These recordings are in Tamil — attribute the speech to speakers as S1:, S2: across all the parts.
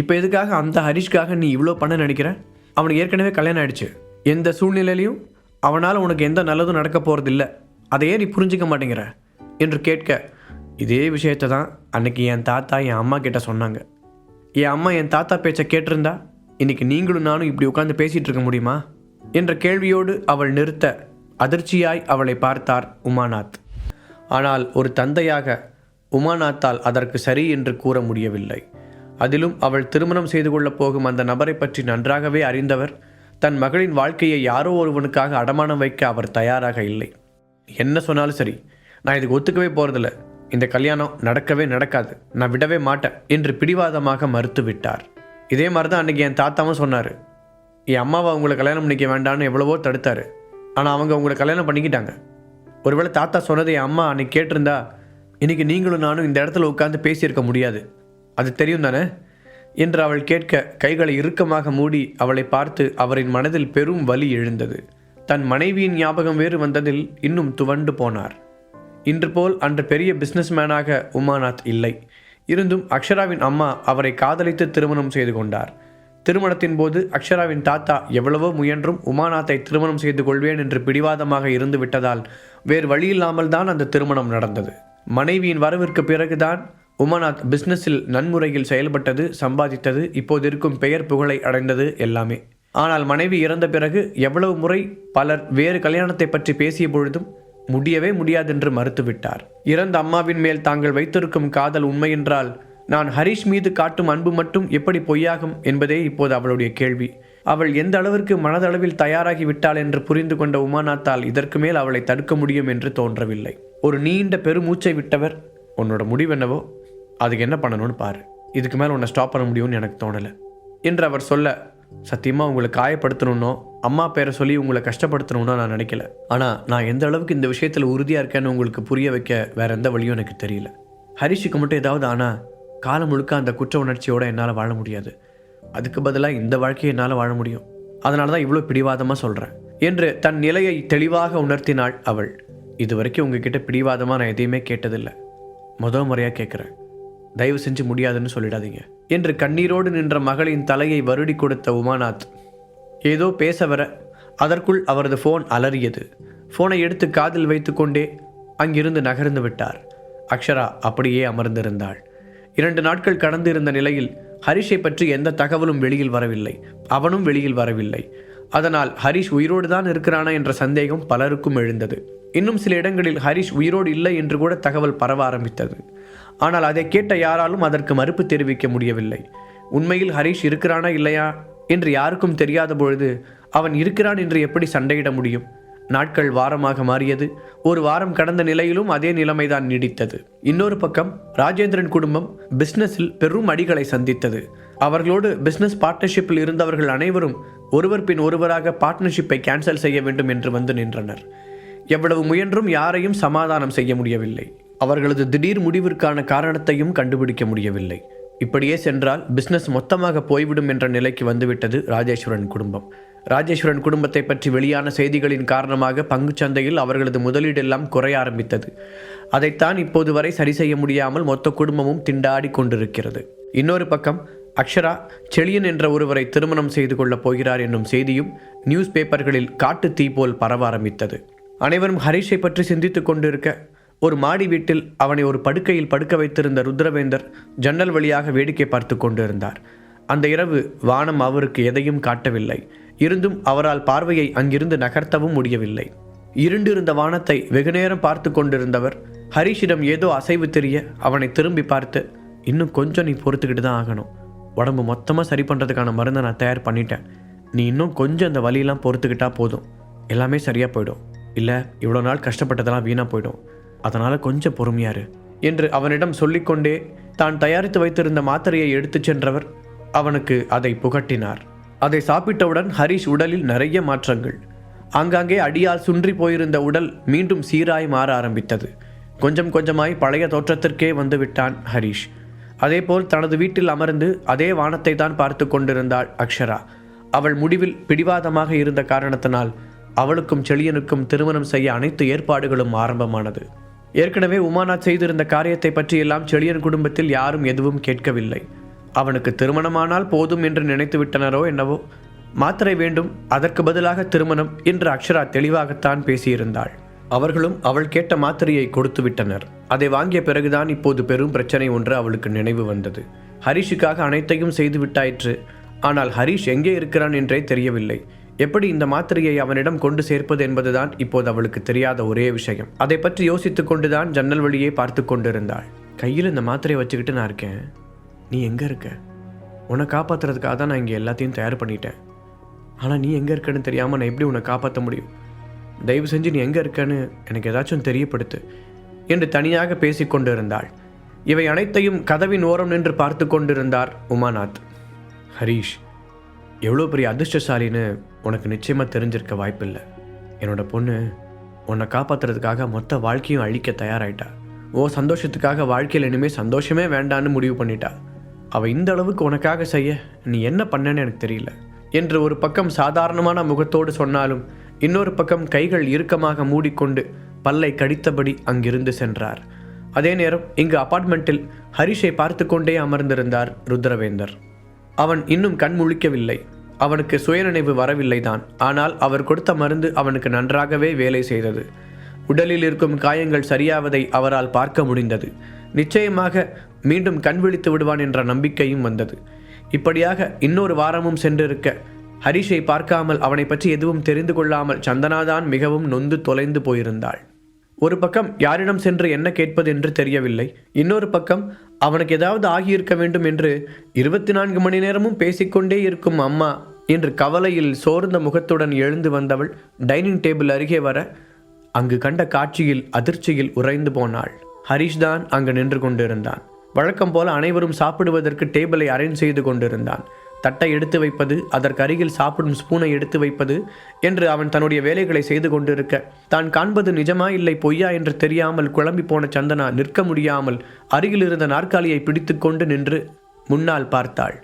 S1: இப்போ எதுக்காக அந்த ஹரிஷ்காக நீ இவ்வளோ பண்ண நினைக்கிற? அவனுக்கு ஏற்கனவே கல்யாணம் ஆயிடுச்சு. எந்த சூழ்நிலையிலையும் அவனால் உனக்கு எந்த நல்லதும் நடக்க போகிறதில்ல அதையே நீ புரிஞ்சிக்க மாட்டேங்கிற. என்று கேட்க இதே விஷயத்தை தான் அன்னைக்கு என் தாத்தா என் அம்மா கிட்ட சொன்னாங்க. என் அம்மா என் தாத்தா பேச்சை கேட்டிருந்தா இன்னைக்கு நீங்களும் நானும் இப்படி உட்காந்து பேசிகிட்டு இருக்க முடியுமா? என்ற கேள்வியோடு அவள் நிறுத்த அதிர்ச்சியாய் அவளை பார்த்தார் உமாநாத். ஆனால் ஒரு தந்தையாக உமாநாத்தால் அதற்கு சரி என்று கூற முடியவில்லை. அதிலும் அவள் திருமணம் செய்து கொள்ளப் போகும் அந்த நபரை பற்றி நன்றாகவே அறிந்தவர் தன் மகளின் வாழ்க்கையை யாரோ ஒருவனுக்காக அடமானம் வைக்க அவர் தயாராக இல்லை. என்ன சொன்னாலும் சரி நான் இதுக்கு ஒத்துக்கவே போகிறதில்ல இந்த கல்யாணம் நடக்கவே நடக்காது நான் விடவே மாட்டேன் என்று பிடிவாதமாக மறுத்து விட்டார். இதே மாதிரி தான் அன்றைக்கி என் தாத்தாவும் சொன்னார். என் அம்மாவை அவங்கள கல்யாணம் பண்ணிக்க வேண்டாம்னு எவ்வளவோ தடுத்தார். ஆனால் அவங்க அவங்கள கல்யாணம் பண்ணிக்கிட்டாங்க. ஒருவேளை தாத்தா சொன்னதை என் அம்மா அன்னைக்கு கேட்டிருந்தா இன்றைக்கி நீங்களும் நானும் இந்த இடத்துல உட்காந்து பேசியிருக்க முடியாது. அது தெரியும் தானே? என்று அவள் கேட்க கைகளை இறுக்கமாக மூடி அவளை பார்த்து அவரின் மனதில் பெரும் வலி எழுந்தது. தன் மனைவியின் ஞாபகம் வேறு வந்ததில் இன்னும் துவண்டு போனார். இன்று போல் அன்று பெரிய பிஸ்னஸ்மேனாக உமாநாத் இல்லை. இருந்தும் அக்ஷராவின் அம்மா அவரை காதலித்து திருமணம் செய்து கொண்டார். திருமணத்தின் போது அக்ஷராவின் தாத்தா எவ்வளவோ முயன்றும் உமாநாத்தை திருமணம் செய்து கொள்வேன் என்று பிடிவாதமாக இருந்து விட்டதால் வேறு வழியில்லாமல் தான் அந்த திருமணம் நடந்தது. மனைவியின் வரவிற்கு பிறகுதான் உமாநாத் பிஸ்னஸில் நன்முறையில் செயல்பட்டது சம்பாதித்தது இப்போது இருக்கும் பெயர் புகழை அடைந்தது எல்லாமே. ஆனால் மனைவி இறந்த பிறகு எவ்வளவு முறை பலர் வேறு கல்யாணத்தை பற்றி பேசிய பொழுதும் முடியவே முடியாதென்று மறுத்துவிட்டார். இறந்த அம்மாவின் மேல் தாங்கள் வைத்திருக்கும் காதல் உண்மையென்றால் நான் ஹரிஷ் மீது காட்டும் அன்பு மட்டும் எப்படி பொய்யாகும் என்பதே இப்போது அவளுடைய கேள்வி. அவள் எந்த அளவிற்கு மனதளவில் தயாராகி விட்டாள் என்று புரிந்து கொண்ட உமாநாத்தால் இதற்கு மேல் அவளை தடுக்க முடியும் என்று தோன்றவில்லை. ஒரு நீண்ட பெருமூச்சை விட்டவர் உன்னோட முடிவென்னவோ அதுக்கு என்ன பண்ணணும்னு பாரு. இதுக்கு மேலே உன்னை ஸ்டாப் பண்ண முடியும்னு எனக்கு தோணலை. என்று அவர் சொல்ல சத்தியமாக உங்களை காயப்படுத்தணுன்னோ அம்மா பேரை சொல்லி உங்களை கஷ்டப்படுத்தணும்னோ நான் நினைக்கல. ஆனால் நான் எந்த அளவுக்கு இந்த விஷயத்தில் உறுதியாக இருக்கேன்னு உங்களுக்கு புரிய வைக்க வேற எந்த வழியும் எனக்கு தெரியல. ஹரிஷுக்கு மட்டும் ஏதாவது ஆனால் காலம் முழுக்க அந்த குற்ற உணர்ச்சியோடு என்னால் வாழ முடியாது. அதுக்கு பதிலாக இந்த வாழ்க்கையை என்னால் வாழ முடியும். அதனால தான் இவ்வளோ பிடிவாதமாக சொல்கிறேன் என்று தன் நிலையை தெளிவாக உணர்த்தினாள் அவள். இது வரைக்கும் உங்ககிட்ட பிடிவாதமாக நான் எதையுமே கேட்டதில்லை. முத முறையாக கேட்குறேன் தயவு செஞ்சு முடியாதுன்னு சொல்லிடாதீங்க. என்று கண்ணீரோடு நின்ற மகளின் தலையை வருடி கொடுத்த உமாநாத் ஏதோ பேச வர அதற்குள் அவரது ஃபோன் அலறியது. ஃபோனை எடுத்து காதில் வைத்துக்கொண்டே அங்கிருந்து நகர்ந்து விட்டார். அக்ஷரா அப்படியே அமர்ந்திருந்தாள். இரண்டு நாட்கள் கடந்து இருந்த நிலையில் ஹரிஷை பற்றி எந்த தகவலும் வெளியில் வரவில்லை. அவனும் வெளியில் வரவில்லை. அதனால் ஹரிஷ் உயிரோடு தான் இருக்கிறானா என்ற சந்தேகம் பலருக்கும் எழுந்தது. இன்னும் சில இடங்களில் ஹரிஷ் உயிரோடு இல்லை என்று கூட தகவல் பரவ ஆரம்பித்தது. ஆனால் அதை கேட்ட யாராலும் அதற்கு மறுப்பு தெரிவிக்க முடியவில்லை. உண்மையில் ஹரீஷ் இருக்கிறானா இல்லையா என்று யாருக்கும் தெரியாத பொழுது அவன் இருக்கிறான் என்று எப்படி சண்டையிட முடியும்? நாட்கள் வாரமாக மாறியது. ஒரு வாரம் கடந்த நிலையிலும் அதே நிலைமைதான் நீடித்தது. இன்னொரு பக்கம் ராஜேந்திரன் குடும்பம் பிஸ்னஸில் பெரும் அடிகளை சந்தித்தது. அவர்களோடு பிஸ்னஸ் பார்ட்னர்ஷிப்பில் இருந்தவர்கள் அனைவரும் ஒருவர் பின் ஒருவராக பார்ட்னர்ஷிப்பை கேன்சல் செய்ய வேண்டும் என்று வந்து நின்றனர். எவ்வளவு முயன்றும் யாரையும் சமாதானம் செய்ய முடியவில்லை. அவர்களது திடீர் முடிவிற்கான காரணத்தையும் கண்டுபிடிக்க முடியவில்லை. இப்படியே சென்றால் பிஸ்னஸ் மொத்தமாக போய்விடும் என்ற நிலைக்கு வந்துவிட்டது ராஜேஸ்வரன் குடும்பம். ராஜேஸ்வரன் குடும்பத்தை பற்றி வெளியான செய்திகளின் காரணமாக பங்குச்சந்தையில் அவர்களது முதலீடெல்லாம் குறைய ஆரம்பித்தது. அதைத்தான் இப்போது வரை சரி செய்ய முடியாமல் மொத்த குடும்பமும் திண்டாடி கொண்டிருக்கிறது. இன்னொரு பக்கம் அக்ஷரா செழியன் என்ற ஒருவரை திருமணம் செய்து கொள்ளப் போகிறார் என்னும் செய்தியும் நியூஸ் பேப்பர்களில் காட்டு தீ போல் பரவ ஆரம்பித்தது. அனைவரும் ஹரிஷை பற்றி சிந்தித்துக் கொண்டிருக்க ஒரு மாடி வீட்டில் அவனை ஒரு படுக்கையில் படுக்க வைத்திருந்த ருத்ரவேந்தர் ஜன்னல் வழியாக வேடிக்கை பார்த்து கொண்டிருந்தார். அந்த இரவு வானம் அவருக்கு எதையும் காட்டவில்லை. இருந்தும் அவரால் பார்வையை அங்கிருந்து நகர்த்தவும் முடியவில்லை. இருண்டிருந்த வானத்தை வெகுநேரம் பார்த்து கொண்டிருந்தவர் ஹரிஷிடம் ஏதோ அசைவு தெரிய அவனை திரும்பி பார்த்து இன்னும் கொஞ்சம் நீ பொறுத்துக்கிட்டு தான் ஆகணும். உடம்பு மொத்தமாக சரி பண்ணுறதுக்கான மருந்தை நான் தயார் பண்ணிட்டேன். நீ இன்னும் கொஞ்சம் அந்த வழியெல்லாம் பொறுத்துக்கிட்டா போதும். எல்லாமே சரியாக போயிடும். இல்லை இவ்வளோ நாள் கஷ்டப்பட்டதெல்லாம் வீணாக போயிடும். அதனால் கொஞ்சம் பொறுமையாரு. என்று அவனிடம் சொல்லிக்கொண்டே தான் தயாரித்து வைத்திருந்த மாத்திரையை எடுத்துச் சென்றவர் அவனுக்கு அதை புகட்டினார். அதை சாப்பிட்டவுடன் ஹரிஷ் உடலில் நிறைய மாற்றங்கள். ஆங்காங்கே அடியால் சுன்றி போயிருந்த உடல் மீண்டும் சீராய் மாற ஆரம்பித்தது. கொஞ்சம் கொஞ்சமாய் பழைய தோற்றத்திற்கே வந்துவிட்டான் ஹரிஷ். அதேபோல் தனது வீட்டில் அமர்ந்து அதே வானத்தை தான் பார்த்து கொண்டிருந்தாள் அக்ஷரா. அவள் முடிவில் பிடிவாதமாக இருந்த காரணத்தினால் அவளுக்கும் செழியனுக்கும் திருமணம் செய்ய அனைத்து ஏற்பாடுகளும் ஆரம்பமானது. ஏற்கனவே உமாநாத் செய்திருந்த காரியத்தை பற்றியெல்லாம் செழியன் குடும்பத்தில் யாரும் எதுவும் கேட்கவில்லை. அவனுக்கு திருமணமானால் போதும் என்று நினைத்து விட்டனரோ என்னவோ? மாத்திரை வேண்டும் அதற்கு பதிலாக திருமணம் என்று அக்ஷரா தெளிவாகத்தான் பேசியிருந்தாள். அவர்களும் அவள் கேட்ட மாத்திரையை கொடுத்து விட்டனர். அதை வாங்கிய பிறகுதான் இப்போது பெரும் பிரச்சனை ஒன்று அவளுக்கு நினைவு வந்தது. ஹரிஷுக்காக அனைத்தையும் செய்து விட்டாயிற்று. ஆனால் ஹரிஷ் எங்கே இருக்கிறான் என்றே தெரியவில்லை. எப்படி இந்த மாத்திரையை அவனிடம் கொண்டு சேர்ப்பது என்பதுதான் இப்போது அவளுக்கு தெரியாத ஒரே விஷயம். அதை பற்றி யோசித்துக் கொண்டுதான் ஜன்னல் வழியே பார்த்து கொண்டிருந்தாள். கையில் இந்த மாத்திரையை வச்சுக்கிட்டு நான் இருக்கேன். நீ எங்கே இருக்க? உன்னை காப்பாற்றுறதுக்காக தான் நான் இங்கே எல்லாத்தையும் தயார் பண்ணிட்டேன். ஆனால் நீ எங்கே இருக்கன்னு தெரியாமல் நான் எப்படி உன்னை காப்பாற்ற முடியும்? தயவு செஞ்சு நீ எங்கே இருக்கன்னு எனக்கு ஏதாச்சும் தெரியப்படுத்து என்று தனியாக பேசிக் கொண்டிருந்தாள். இவை அனைத்தையும் கதவின் ஓரம் நின்று பார்த்து கொண்டிருந்தார் உமாநாத். ஹரீஷ் எவ்வளோ பெரிய அதிர்ஷ்டசாலின்னு உனக்கு நிச்சயமாக தெரிஞ்சிருக்க வாய்ப்பில்லை. என்னோட பொண்ணு உன்னை காப்பாற்றுறதுக்காக மொத்த வாழ்க்கையும் அழிக்க தயாராயிட்டா. ஓ சந்தோஷத்துக்காக வாழ்க்கையில் இனிமேல் சந்தோஷமே வேண்டான்னு முடிவு பண்ணிட்டா. அவள் இந்த அளவுக்கு உனக்காக செய்ய நீ என்ன பண்ணேன்னு எனக்கு தெரியல. என்று ஒரு பக்கம் சாதாரணமான முகத்தோடு சொன்னாலும் இன்னொரு பக்கம் கைகள் இறுக்கமாக மூடிக்கொண்டு பல்லை கடித்தபடி அங்கிருந்து சென்றார். அதே நேரம் இங்கு அபார்ட்மெண்ட்டில் ஹரிஷை பார்த்து கொண்டே அமர்ந்திருந்தார் ருத்ரவேந்தர். அவன் இன்னும் கண் முழிக்கவில்லை. அவனுக்கு சுயநினைவு வரவில்லைதான். ஆனால் அவர் கொடுத்த மருந்து அவனுக்கு நன்றாகவே வேலை செய்தது. உடலில் இருக்கும் காயங்கள் சரியாவதை அவரால் பார்க்க முடிந்தது. நிச்சயமாக மீண்டும் கண் விழித்து விடுவான் என்ற நம்பிக்கையும் வந்தது. இப்படியாக இன்னொரு வாரமும் சென்றிருக்க ஹரிஷை பார்க்காமல் அவனை பற்றி எதுவும் தெரிந்து கொள்ளாமல் சந்தனாதான் மிகவும் நொந்து தொலைந்து போயிருந்தாள். ஒரு பக்கம் யாரிடம் சென்று என்ன கேட்பது என்று தெரியவில்லை. இன்னொரு பக்கம் அவனுக்கு ஏதாவது ஆகியிருக்க வேண்டும் என்று இருபத்தி நான்கு மணி நேரமும் பேசிக்கொண்டே இருக்கும் அம்மா என்று கவலையில் சோர்ந்த முகத்துடன் எழுந்து வந்தவள் டைனிங் டேபிள் அருகே வர அங்கு கண்ட காட்சியில் அதிர்ச்சியில் உறைந்து போனாள். ஹரிஷ் தான் அங்கு நின்று கொண்டிருந்தான். வழக்கம் போல அனைவரும் சாப்பிடுவதற்கு டேபிளை அரேஞ்ச் செய்து கொண்டிருந்தான். தட்டை எடுத்து வைப்பது அதற்கு அருகில் சாப்பிடும் ஸ்பூனை எடுத்து வைப்பது என்று அவன் தன்னுடைய வேலைகளை செய்து கொண்டிருக்க. தான் காண்பது நிஜமா இல்லை பொய்யா என்று தெரியாமல் குழம்பி போன சந்தனா நிற்க முடியாமல் அருகில் இருந்த நாற்காலியை பிடித்துக்கொண்டு நின்று முன்னால் பார்த்தாள்.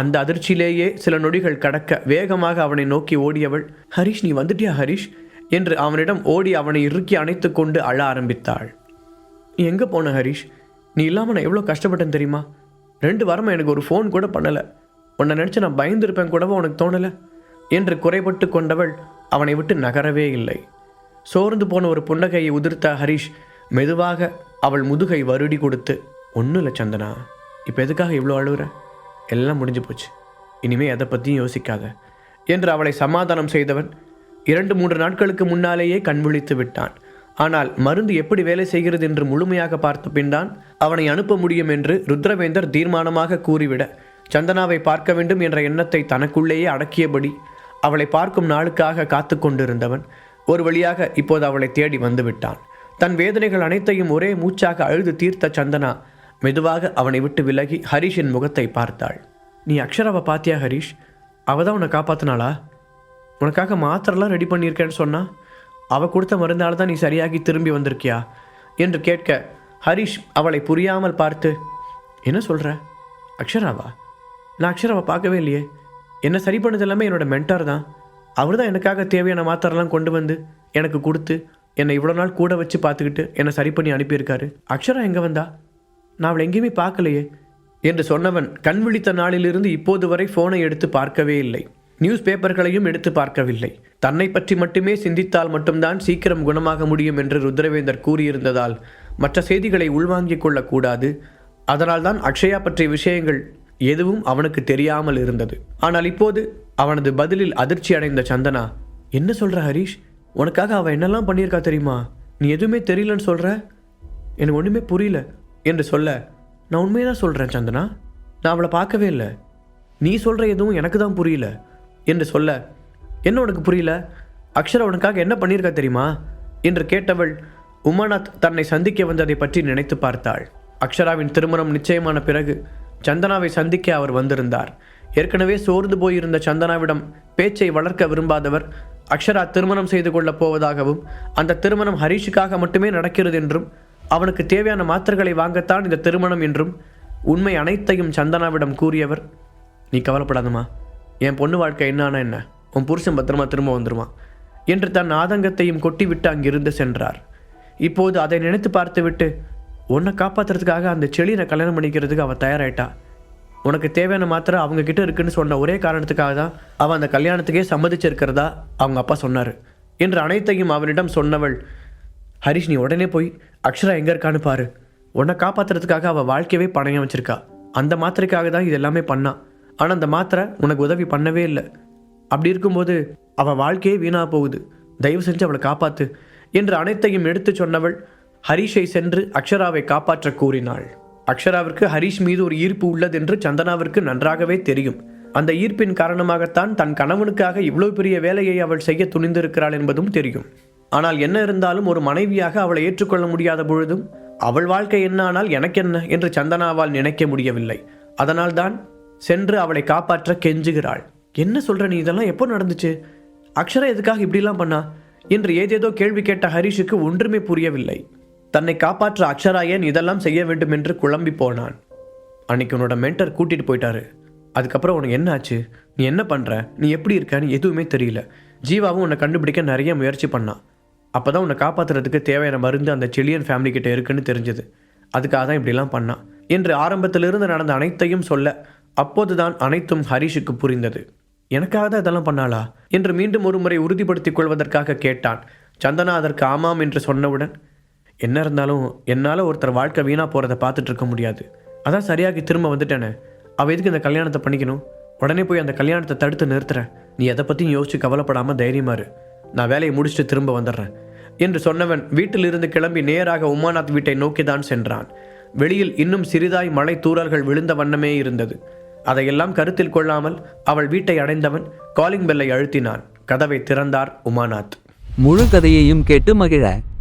S1: அந்த அதிர்ச்சியிலேயே சில நொடிகள் கடக்க வேகமாக அவனை நோக்கி ஓடியவள் ஹரிஷ் நீ வந்துட்டியா ஹரிஷ்? என்று அவனிடம் ஓடி அவனை இறுக்கி அணைத்து கொண்டு அழ ஆரம்பித்தாள். நீ எங்கே போன ஹரிஷ்? நீ இல்லாமல் நான் எவ்வளோ கஷ்டப்பட்டேன் தெரியுமா? ரெண்டு வாரமாக எனக்கு ஒரு ஃபோன் கூட பண்ணலை. உன்னை நினச்சி நான் பயந்துருப்பேன் கூடவோ உனக்கு தோணலை? என்று குறைபட்டு கொண்டவள் அவனை விட்டு நகரவே இல்லை. சோர்ந்து போன ஒரு புன்னகையை உதிர்த்த ஹரிஷ் மெதுவாக அவள் முதுகை வருடி கொடுத்து ஒன்றும் இல்லை சந்தனா இப்போ எதுக்காக இவ்வளோ அழுகுற எல்லாம் முடிஞ்சு போச்சு. இனிமே எதை பற்றியும் யோசிக்காத. என்று அவளை சமாதானம் செய்தவன் இரண்டு மூன்று நாட்களுக்கு முன்னாலேயே கண் விழித்து விட்டான். ஆனால் மருந்து எப்படி வேலை செய்கிறது என்று முழுமையாக பார்த்த பின்தான் அவனை அனுப்ப முடியும் என்று ருத்ரவேந்தர் தீர்மானமாக கூறிவிட சந்தனாவை பார்க்க வேண்டும் என்ற எண்ணத்தை தனக்குள்ளேயே அடக்கியபடி அவளை பார்க்கும் நாளுக்காக காத்து கொண்டிருந்தவன் ஒரு வழியாக இப்போது அவளை தேடி வந்துவிட்டான். தன் வேதனைகள் அனைத்தையும் ஒரே மூச்சாக அழுது தீர்த்த சந்தனா மெதுவாக அவனை விட்டு விலகி ஹரிஷின் முகத்தை பார்த்தாள். நீ அக்ஷராவை பாத்தியா ஹரிஷ்? அவள் தான் உன்னை காப்பாத்தினாளா? உனக்காக மாத்திரெல்லாம் ரெடி பண்ணியிருக்கேன்னு சொன்னா? அவ கொடுத்த மருந்தால் தான் நீ சரியாகி திரும்பி வந்திருக்கியா? என்று கேட்க ஹரிஷ் அவளை புரியாமல் பார்த்து என்ன சொல்கிற அக்ஷராவா? நான் அக்ஷராவை பார்க்கவே இல்லையே. என்னை சரி பண்ணது எல்லாமே என்னோட மென்டார் தான். அவர் தான் எனக்காக தேவையான மாத்திரெல்லாம் கொண்டு வந்து எனக்கு கொடுத்து என்னை இவ்வளோ நாள் கூட வச்சு பார்த்துக்கிட்டு என்னை சரி பண்ணி அனுப்பியிருக்காரு. அக்ஷரா எங்கே வந்தா? நான் அவளை எங்கேயுமே பார்க்கலையே. என்று சொன்னவன் கண் விழித்த நாளிலிருந்து இப்போது வரை ஃபோனை எடுத்து பார்க்கவே இல்லை. நியூஸ் பேப்பர்களையும் எடுத்து பார்க்கவில்லை. தன்னை பற்றி மட்டுமே சிந்தித்தால் மட்டும்தான் சீக்கிரம் குணமாக முடியும் என்று ருத்ரவேந்தர் கூறியிருந்ததால் மற்ற செய்திகளை உள்வாங்கிக் கொள்ளக்கூடாது. அதனால்தான் அக்ஷயா பற்றிய விஷயங்கள் எதுவும் அவனுக்கு தெரியாமல் இருந்தது. ஆனால் இப்போது அவனது பதிலில் அதிர்ச்சி அடைந்த சந்தனா என்ன சொல்ற ஹரிஷ்? உனக்காக அவன் என்னெல்லாம் பண்ணியிருக்கா தெரியுமா? நீ எதுவுமே தெரியலன்னு சொல்ற? எனக்கு ஒன்றுமே புரியல என்று சொல்ல நான் உண்மையை தான் சொல்கிறேன் சந்தனா. நான் அவளை பார்க்கவே இல்லை. நீ சொல்கிற எதுவும் எனக்கு தான் புரியல என்று சொல்ல என்ன உனக்கு புரியல? அக்ஷரா உனக்காக என்ன பண்ணியிருக்கா தெரியுமா? என்று கேட்டவள் உமாநாத் தன்னை சந்திக்க வந்ததை பற்றி நினைத்து பார்த்தாள். அக்ஷராவின் திருமணம் நிச்சயமான பிறகு சந்தனாவை சந்திக்க அவர் வந்திருந்தார். ஏற்கனவே சோர்ந்து போயிருந்த சந்தனாவிடம் பேச்சை வளர்க்க விரும்பாதவர் அக்ஷரா திருமணம் செய்து கொள்ளப் போவதாகவும் அந்த திருமணம் ஹரிஷுக்காக மட்டுமே நடக்கிறது என்றும் அவனுக்கு தேவையான மாத்திரைகளை வாங்கத்தான் இந்த திருமணம் என்றும் உண்மை அனைத்தையும் சந்தனாவிடம் கூறியவர் நீ கவலைப்படாதம்மா. என் பொண்ணு வாழ்க்கை என்னானா என்ன? உன் புருஷன் பத்திரமா திரும்ப வந்துருவான். என்று தன் ஆதங்கத்தையும் கொட்டிவிட்டு அங்கிருந்து சென்றார். இப்போது அதை நினைத்து பார்த்துவிட்டு உன்னை காப்பாற்றுறதுக்காக அந்த செளியனை கல்யாணம் பண்ணிக்கிறதுக்கு அவள் தயாராயிட்டா. உனக்கு தேவையான மாத்திரை அவங்க கிட்ட இருக்குன்னு சொன்ன ஒரே காரணத்துக்காக தான் அவன் அந்த கல்யாணத்துக்கே சம்மதிச்சிருக்கிறதா அவங்க அப்பா சொன்னார். என்று அனைத்தையும் அவனிடம் சொன்னவள் ஹரிஷ் நீ உடனே போய் அக்ஷரா எங்கே இருக்கான்னு பாரு. உன்னை காப்பாத்துறதுக்காக அவள் வாழ்க்கையவே பணயம் வச்சிருக்கா. அந்த மாத்திரைக்காக தான் இது எல்லாமே பண்ணா. ஆனால் அந்த மாத்திரை உனக்கு உதவி பண்ணவே இல்லை. அப்படி இருக்கும்போது அவள் வாழ்க்கையே வீணாக போகுது. தயவு செஞ்சு அவளை காப்பாற்று என்று அனைத்தையும் எடுத்து சொன்னவள் ஹரிஷை சென்று அக்ஷராவை காப்பாற்ற கூறினாள். அக்ஷராவிற்கு ஹரிஷ் மீது ஒரு ஈர்ப்பு உள்ளதென்று சந்தனாவிற்கு நன்றாகவே தெரியும். அந்த ஈர்ப்பின் காரணமாகத்தான் தன் கணவனுக்காக இவ்வளவு பெரிய வேலையை அவள் செய்ய துணிந்திருக்கிறாள் என்பதும் தெரியும். ஆனால் என்ன இருந்தாலும் ஒரு மனைவியாக அவளை ஏற்றுக்கொள்ள முடியாத பொழுதும் அவள் வாழ்க்கை என்ன ஆனால் எனக்கென்ன? என்று சந்தனாவால் நினைக்க முடியவில்லை. அதனால்தான் சென்று அவளை காப்பாற்ற கெஞ்சுகிறாள். என்ன சொல்ற நீ? இதெல்லாம் எப்போ நடந்துச்சு? அக்ஷரா எதுக்காக இப்படிலாம் பண்ணா? என்று ஏதேதோ கேள்வி கேட்ட ஹரிஷுக்கு ஒன்றுமே புரியவில்லை. தன்னை காப்பாற்ற அக்ஷரா ஏன் இதெல்லாம் செய்ய வேண்டும் என்று குழம்பி போனான். அன்னைக்கு உன்னோட மென்டர் கூட்டிட்டு போயிட்டாரு. அதுக்கப்புறம் உனக்கு என்ன ஆச்சு? நீ என்ன பண்ணுற நீ எப்படி இருக்கன்னு எதுவுமே தெரியல. ஜீவாவும் உன்னை கண்டுபிடிக்க நிறைய முயற்சி பண்ணான். அப்போ தான் உன்னை காப்பாற்றுறதுக்கு தேவையான மருந்து அந்த செலியன் ஃபேமிலி கிட்ட இருக்குன்னு தெரிஞ்சது. அதுக்காக தான் இப்படிலாம் பண்ணான். என்று ஆரம்பத்திலிருந்து நடந்த அனைத்தையும் சொல்ல அப்போது தான் அனைத்தும் ஹரிஷுக்கு புரிந்தது. எனக்காக தான் இதெல்லாம் பண்ணாளா? என்று மீண்டும் ஒரு முறை உறுதிப்படுத்திக் கொள்வதற்காக கேட்டான். சந்தனா அதற்கு ஆமாம் என்று சொன்னவுடன் என்ன இருந்தாலும் என்னால் ஒருத்தர் வாழ்க்கை வீணாக போகிறத பார்த்துட்டு இருக்க முடியாது. அதான் சரியாகி திரும்ப வந்துட்டேனே. அவள் எதுக்கு இந்த கல்யாணத்தை பண்ணிக்கணும்? உடனே போய் அந்த கல்யாணத்தை தடுத்து நிறுத்துறேன் நீ எதை பற்றியும் யோசிச்சு கவலைப்படாமல் தைரியமா இரு. நான் வேலையை முடிச்சுட்டு திரும்ப வந்துடுறேன். என்று சொன்னவன் வீட்டிலிருந்து கிளம்பி நேராக உமாநாத் வீட்டை நோக்கிதான் சென்றான். வெளியில் இன்னும் சிறிதாய் மழை தூறல்கள் விழுந்த வண்ணமே இருந்தது. அதையெல்லாம் கருத்தில் கொள்ளாமல் அவள் வீட்டை அடைந்தவன் காலிங் பெல்லை அழுத்தினான். கதவை திறந்தார் உமாநாத்.
S2: முழு கதையையும் கேட்டு மகிழ